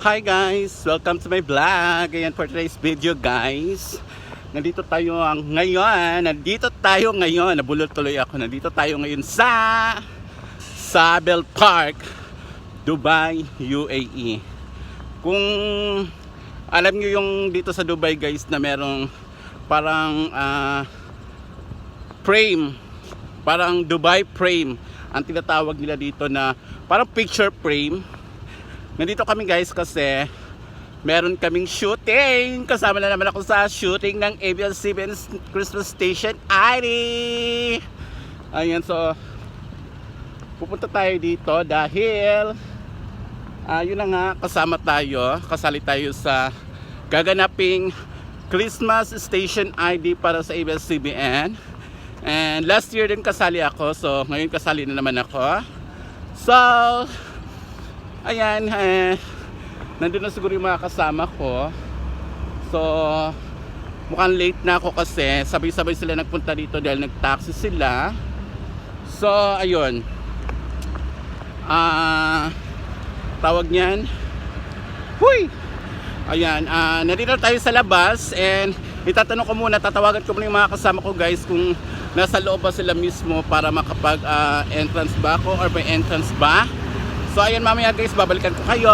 Hi guys! Welcome to my vlog! Ayan for today's video guys. Nandito tayo ang ngayon. Nandito tayo ngayon. Nabulol tuloy ako. Nandito tayo ngayon sa Sabel Park, Dubai, UAE. Kung alam nyo yung dito sa Dubai guys na merong parang ah, frame parang Dubai frame ang tinatawag nila dito na parang picture frame nandito kami guys kasi meron kaming shooting. Kasama na naman ako sa shooting ng ABS-CBN Christmas Station ID ayan so pupunta tayo dito dahil ah yun na nga kasama tayo kasali tayo sa gaganaping Christmas Station ID para sa ABS-CBN And last year din kasali ako, so ngayon kasali na naman ako. So, ayan, eh, nandun na siguro yung mga kasama ko. So, mukhang late na ako kasi sabay-sabay sila nagpunta dito dahil nag-taxi sila. So, ayun. Ah, tawag niyan. Huy! Ayan, ah, nandito tayo sa labas and itatanong ko muna, tatawagan ko muna yung mga kasama ko guys kung nasa loob ba sila mismo para makapag ah, entrance ba ako or may entrance ba. So ayan mamaya guys, babalikan ko kayo.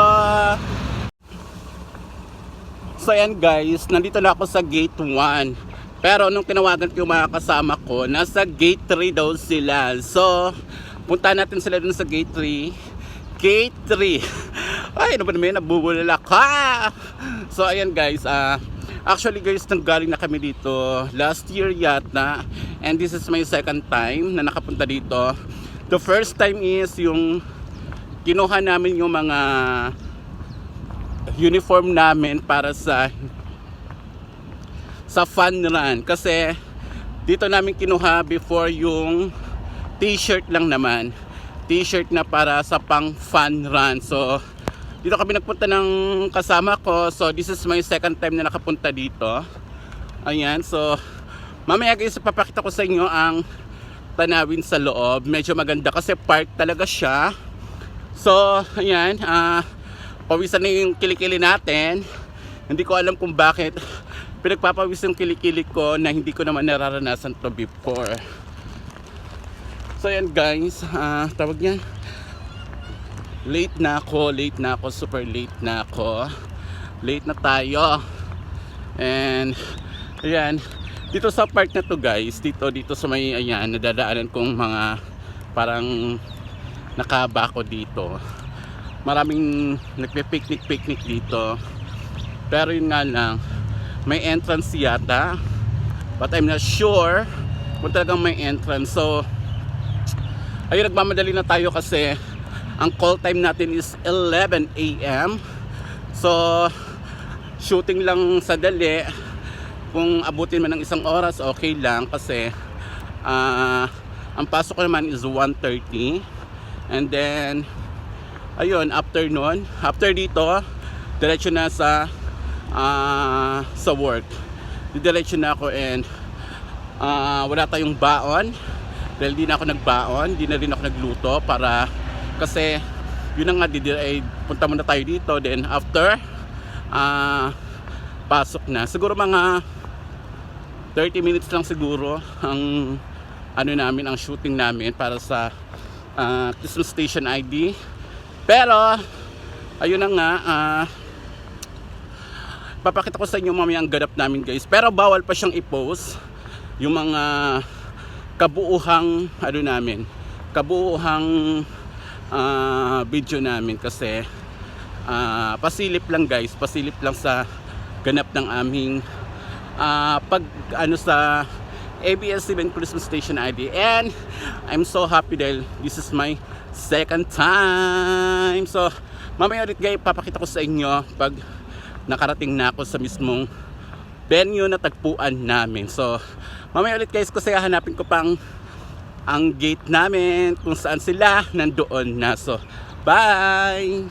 So ayan guys, nandito na ako sa gate 1. Pero nung tinawagan ko yung mga kasama ko, nasa gate 3 daw sila. So, punta natin sila dun sa gate 3. Gate 3. Ay, ano ba naman, nabubulala ka. So, ayan guys, ah, actually guys, nanggaling na kami dito last year yata. And this is my second time na nakapunta dito. The first time is yung kinuha namin yung mga uniform namin para sa sa fun run. Kasi dito namin kinuha before yung t-shirt lang naman. T-shirt na para sa pang fun run. So dito kami nagpunta ng kasama ko. So this is my second time na nakapunta dito. Ayan so mamaya guys papakita ko sa inyo ang tanawin sa loob. Medyo maganda kasi park talaga siya so ayan ah pawisan na yung kilikili natin hindi ko alam kung bakit pinagpapawis yung kilikili ko na hindi ko naman nararanasan to before so ayan guys ah tawag yan late na ako, late na ako, super late na ako. Late na tayo. And, ayan, dito sa park na to guys, dito, dito sa may, ayan, nadadaanan kong mga parang nakaba ko dito. Maraming nagpe-picnic-picnic dito. Pero yun nga lang, may entrance yata. But I'm not sure kung talagang may entrance. So, ayun, nagmamadali na tayo kasi ang call time natin is 11 a.m. So, shooting lang sa dali. Kung abutin man ng isang oras, okay lang kasi ah, ang pasok ko naman is 1.30 and then ayun, after nun, after dito, diretso na sa ah, sa work. Diretso na ako and ah, wala tayong baon. Dahil di na ako nagbaon, di na rin ako nagluto para kasi yun na nga di, ay, punta muna tayo dito. Then after ah pasok na. Siguro mga 30 minutes lang siguro ang ano namin ang shooting namin para sa ah, Christmas Station ID pero ayun na nga ah, papakita ko sa inyo mamaya ang ganap namin guys. Pero bawal pa siyang i-post yung mga kabuuhang ano namin kabuuhang ah, video namin kasi ah, pasilip lang guys. Pasilip lang sa ganap ng aming ah, pag ano sa ABS-CBN Christmas Station ID and I'm so happy dahil this is my second time so mamaya ulit guys papakita ko sa inyo pag nakarating na ako sa mismong venue na tagpuan namin so mamaya ulit guys kasi hahanapin ko pang ang gate namin kung saan sila nandoon na. So, bye!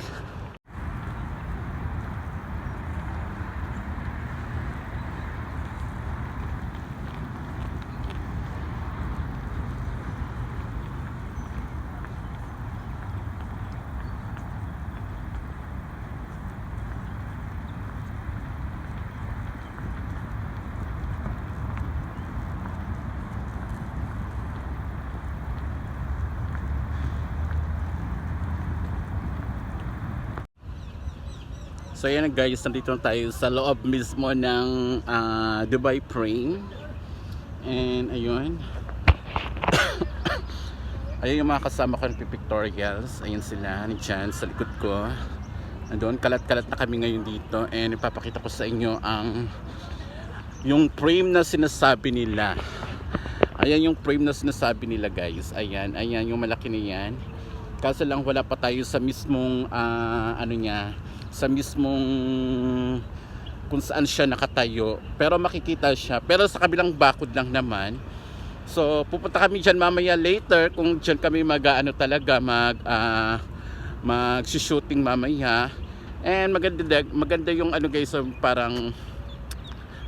So ayan guys, nandito na tayo sa loob mismo ng ah, Dubai Frame. And ayun. ayun yung mga kasama ko ng pictorials. Ayun sila, nandyan sa likod ko. Nandun, kalat-kalat na kami ngayon dito. And ipapakita ko sa inyo ang yung frame na sinasabi nila. Ayan yung frame na sinasabi nila guys. Ayan, ayan yung malaki na yan. Kaso lang wala pa tayo sa mismong ah, ano niya, sa mismong kung saan siya nakatayo. Pero makikita siya. Pero sa kabilang bakod lang naman. So pupunta kami diyan mamaya later kung diyan kami mag ano talaga mag ah, mag-shooting mamaya. And maganda maganda yung ano guys, so parang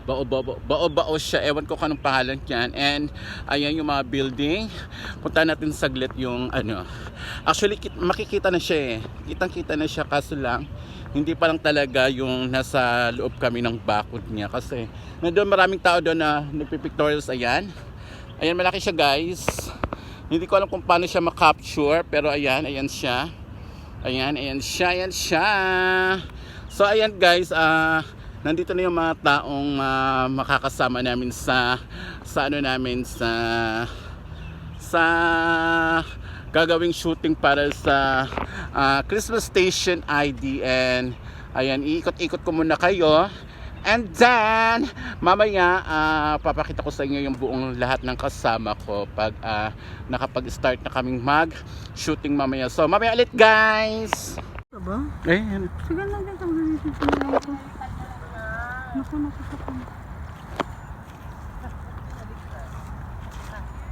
bao bao bao bao siya ewan ko kung anong pangalan niyan and ayan yung mga building punta natin saglit yung ano actually kit- makikita na siya eh kitang kita na siya kaso lang hindi pa lang talaga yung nasa loob kami ng bakod niya kasi nandun maraming tao doon na nagpipictorials ayan. Ayan malaki siya guys. Hindi ko alam kung paano siya makapture pero ayan ayan siya. Ayan ayan siya ayan siya. So ayan guys ah nandito na yung mga taong ah, makakasama namin sa sa ano namin sa sa gagawing shooting para sa ah, Christmas Station ID and ayan iikot-ikot ko muna kayo and then mamaya ah, papakita ko sa inyo yung buong lahat ng kasama ko pag ah, nakapag-start na kaming mag shooting mamaya so mamaya ulit guys Ito ba? eh Sige lang ang ganito sa ko. Naku, naku, naku.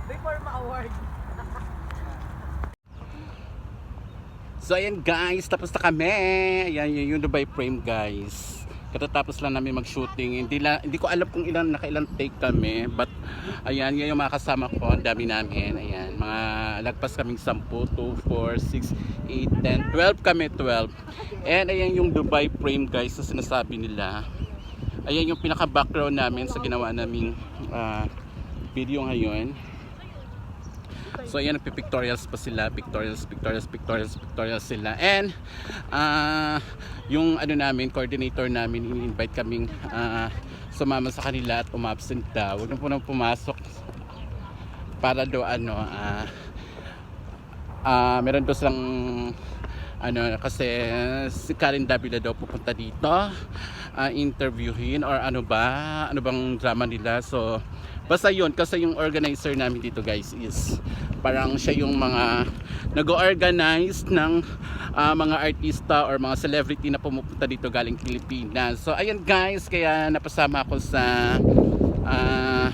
Before ma-award. So ayan guys, tapos na kami. Ayan yun yung Dubai frame guys. Katatapos lang namin mag-shooting. Hindi, la, hindi ko alam kung ilan nakailan take kami. But ayan, yan yung mga kasama ko. Ang dami namin. Ayan, mga lagpas kaming 10, 2, 4, 6, 8, 10, 12 kami, 12. And ayan yung Dubai frame guys na sinasabi nila. Ayan yung pinaka-background namin sa ginawa naming ah, video ngayon. So ayan, nagpipictorials pa sila, pictorials, pictorials, pictorials, pictorials sila. And ah yung ano namin, coordinator namin, in-invite kaming ah, sumama sa kanila at umabsent daw. Huwag na po nang pumasok para do ano, ah ah meron daw silang ano kasi si Karen Davila daw pupunta dito ah, interviewin or ano ba ano bang drama nila so basta yun kasi yung organizer namin dito guys is parang siya yung mga nag-organize ng ah, mga artista or mga celebrity na pumupunta dito galing Pilipinas so ayun guys kaya napasama ako sa ah,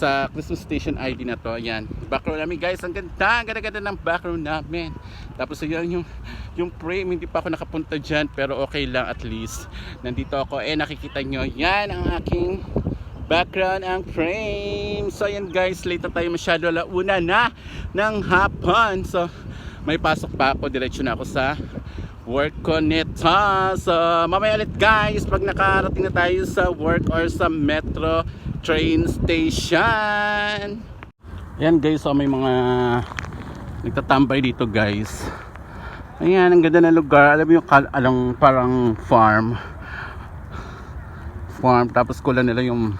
sa Christmas Station ID na to. Ayan. Background namin guys. Ang ganda. Ang ganda-ganda ng background namin. Tapos ayan yung, yung frame. Hindi pa ako nakapunta dyan. Pero okay lang at least. Nandito ako. Eh nakikita nyo. Yan ang aking background ang frame. So ayan guys. Late na tayo masyado. Una na ng hapon. So may pasok pa ako. Diretso na ako sa work ko nito. So, mamaya ulit guys, pag nakarating na tayo sa work or sa metro train station. Ayan guys, so may mga nagtatambay dito guys. Ayan, ang ganda ng lugar. Alam mo yung alang parang farm. Farm, tapos kulan nila yung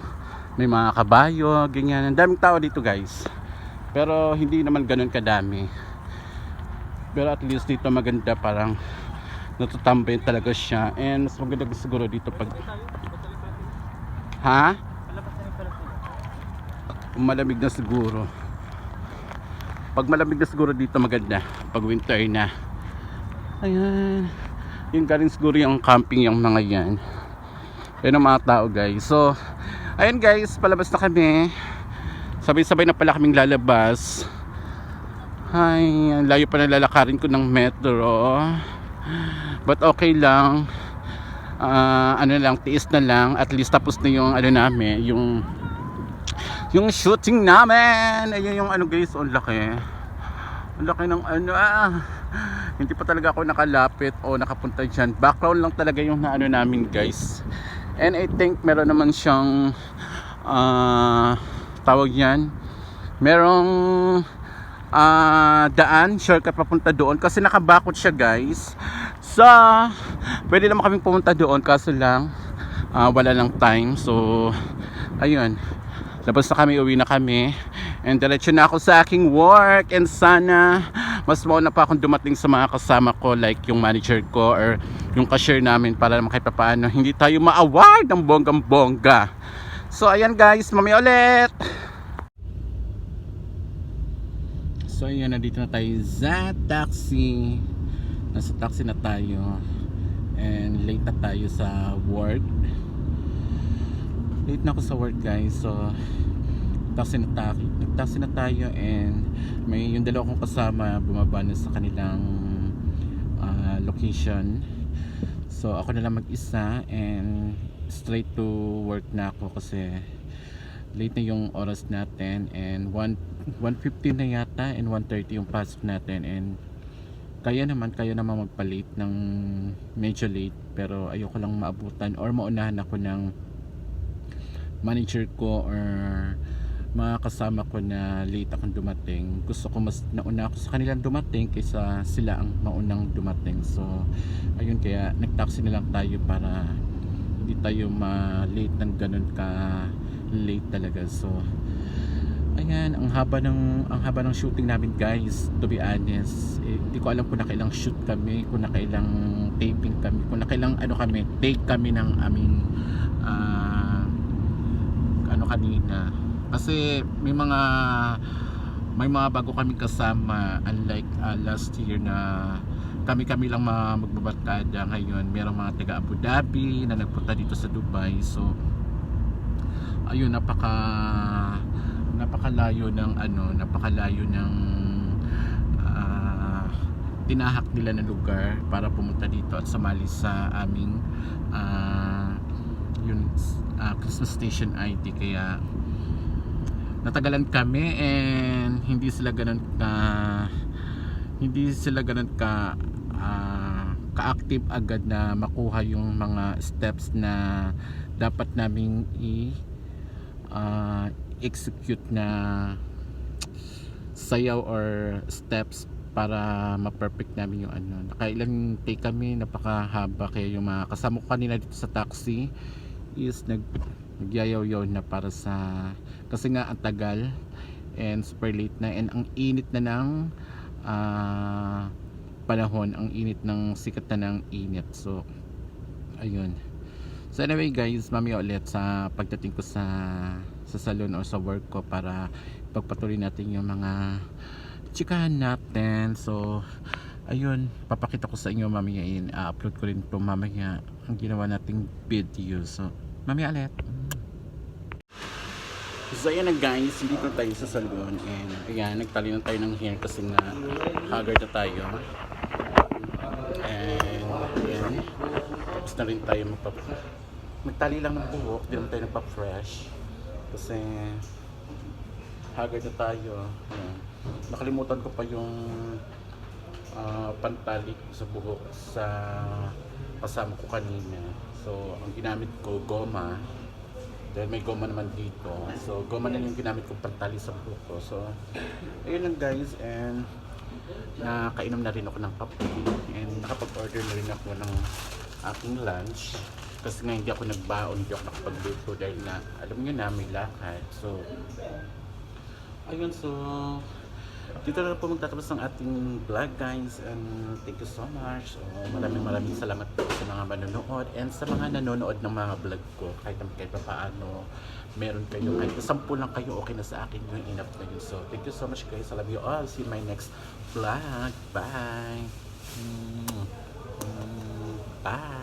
may mga kabayo, ganyan. Ang daming tao dito guys. Pero hindi naman ganun kadami. Pero at least dito maganda parang natutambay talaga siya and mas maganda siguro dito pag ha? Malamig na siguro pag malamig na siguro dito maganda pag winter na ayan yung galing siguro yung camping yung mga yan yan ang mga tao guys so ayan guys palabas na kami. Sabay sabay na pala kaming lalabas. Ay layo pa na lalakarin ko ng metro. But okay lang. Ah, ano lang tiis na lang. At least tapos na yung ano namin yung yung shooting namin. Ayun yung ano guys ang laki. Ang laki ng ano ah. Hindi pa talaga ako nakalapit o nakapunta dyan. Background lang talaga yung ano namin guys and I think meron naman siyang ah tawag yan merong ah, daan shortcut papunta doon kasi nakabakot siya guys So, pwede naman kaming pumunta doon kaso lang ah, wala lang time. So, ayun. Labas na kami, uwi na kami. And diretso na ako sa aking work. And sana, mas mauna pa akong dumating sa mga kasama ko like yung manager ko or yung cashier namin para naman kahit paano hindi tayo ma-award ng bonggang-bongga. So, ayan guys, mamaya ulit! So, ayan, nandito na tayo sa taxi. Nasa taxi na tayo. And late na tayo sa work. Late na ako sa work guys. So, taxi na tayo. Nag-taxi na tayo and may yung dalawa kong kasama bumaba na sa kanilang ah, location. So, ako na lang mag-isa and straight to work na ako kasi late na yung oras natin and 1 1.15 na yata and 1.30 yung pasok natin and kaya naman kaya naman magpa-late ng medyo late pero ayoko lang maabutan or maunahan ako ng manager ko or mga kasama ko na late akong dumating gusto ko mas nauna ako sa kanilang dumating kaysa sila ang maunang dumating. So ayun kaya nag-taxi na lang tayo para hindi tayo ma-late ng ganun ka late talaga. So ayan ang haba ng ang haba ng shooting namin guys to be honest. Eh, hindi ko alam kung nakailang shoot kami kung nakailang taping kami kung nakailang ano kami take kami ng aming ah, ano kanina kasi may mga may mga bago kami kasama unlike ah, last year na kami-kami lang mga magbabarkada ngayon. Merong mga taga Abu Dhabi na nagpunta dito sa Dubai. So ayun napaka napakalayo ng ano napakalayo ng ah, tinahak nila na lugar para pumunta dito at sumali sa aming ah, yun ah, Christmas Station ID kaya natagalan kami and hindi sila ganun ka hindi sila ganun ka ah, ka-active agad na makuha yung mga steps na dapat naming i ah, execute na sayaw or steps para ma-perfect namin yung ano. Nakailang take kami, napakahaba kaya yung mga kasama ko kanina dito sa taxi is nag nagyayaw-yaw na para sa kasi nga ang tagal and super late na and ang init na ng ah, panahon, ang init ng sikat na ng init. So ayun. So anyway guys, mamaya ulit sa pagdating ko sa sa salon or sa work ko para pagpatuloy natin yung mga chikahan natin. So ayun, papakita ko sa inyo mamaya in upload ko rin to mamaya ang ginawa nating video. So mamaya ulit. So ayan na guys, dito tayo sa salon and ayan, nagtali na tayo ng hair kasi nga haggard na tayo. And ayan, tapos na rin tayo magpa magtali lang ng buhok, di naman tayo nagpa-fresh. Kasi haggard na tayo. Ayan. Nakalimutan ko pa yung ah, pantali ko sa buhok sa kasama ko kanina. So, ang ginamit ko, goma. Dahil may goma naman dito. So, goma na yung ginamit kong pantali sa buhok ko. So, ayun lang guys. And, nakainom na rin ako ng kape. And, nakapag-order na rin ako ng aking lunch. Kasi nga hindi ako nagbaon, hindi ako nakapagluto dahil na, alam nyo na, may lakad. So, ayun, so, dito na po magtatapos ang ating vlog guys and thank you so much. So, maraming maraming salamat po sa mga manonood and sa mga nanonood ng mga vlog ko. Kahit kahit pa paano meron kayo kahit sampu lang kayo okay na sa akin yung enough na yun. So thank you so much guys. I love you all. See you my next vlog. Bye. Mm. Mm. bye